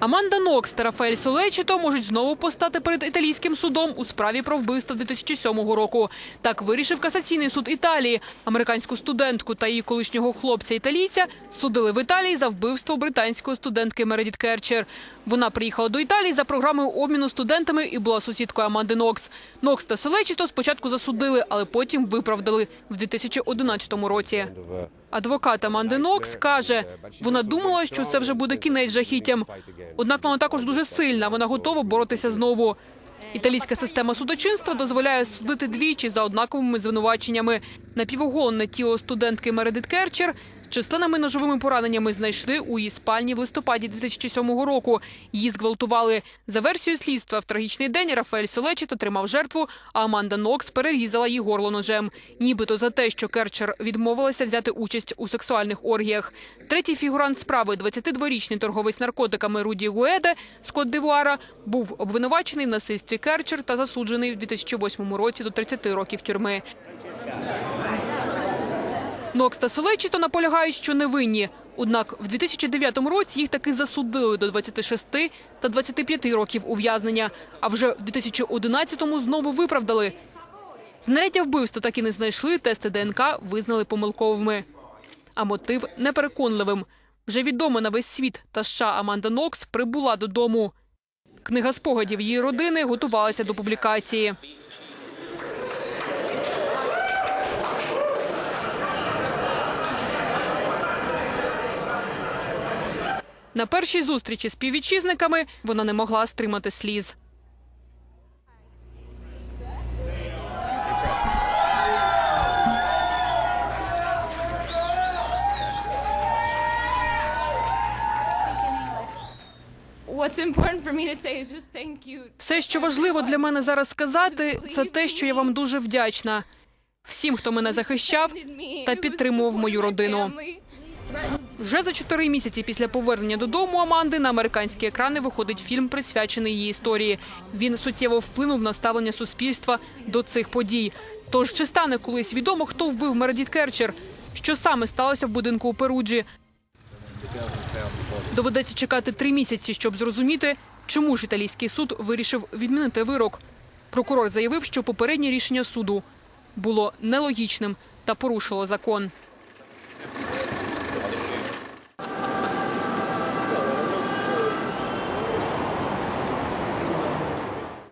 Аманда Нокс та Рафаель Солечіто можуть знову постати перед італійським судом у справі про вбивство 2007 року. Так вирішив касаційний суд Італії. Американську студентку та її колишнього хлопця-італійця судили в Італії за вбивство британської студентки Мередіт Керчер. Вона приїхала до Італії за програмою обміну студентами і була сусідкою Аманди Нокс. Нокс та Солечіто спочатку засудили, але потім виправдали в 2011 році. Адвокат Аманди Нокс каже, вона думала, що це вже буде кінець жахіттям. Однак вона також дуже сильна. Вона готова боротися знову. Італійська система судочинства дозволяє судити двічі за однаковими звинуваченнями. Напівоголене тіло студентки Мередит Керчер численними ножовими пораненнями знайшли у її спальні в листопаді 2007 року. Її зґвалтували. За версією слідства, в трагічний день Рафаель Солечіто тримав жертву, а Аманда Нокс перерізала їй горло ножем. Нібито за те, що Керчер відмовилася взяти участь у сексуальних оргіях. Третій фігурант справи, 22-річний торговець наркотиками Руді Гуеде з Кот-д'Івуара, був обвинувачений в насильстві Керчер та засуджений в 2008 році до 30 років тюрми. Нокс та Солечіто наполягають, що невинні. Однак в 2009 році їх таки засудили до 26 та 25 років ув'язнення, а вже в 2011-му знову виправдали. Знаряддя вбивства так і не знайшли, тести ДНК визнали помилковими. А мотив непереконливим. Вже відома на весь світ та США Аманда Нокс прибула додому. Книга спогадів її родини готувалася до публікації. На першій зустрічі з співвітчизниками вона не могла стримати сліз. Все, що важливо для мене зараз сказати, це те, що я вам дуже вдячна. Всім, хто мене захищав та підтримував мою родину. Вже за чотири місяці після повернення додому Аманди на американські екрани виходить фільм, присвячений її історії. Він суттєво вплинув на ставлення суспільства до цих подій. Тож чи стане колись відомо, хто вбив Мередіт Керчер? Що саме сталося в будинку у Перуджі? Доведеться чекати три місяці, щоб зрозуміти, чому ж італійський суд вирішив відмінити вирок. Прокурор заявив, що попереднє рішення суду було нелогічним та порушило закон.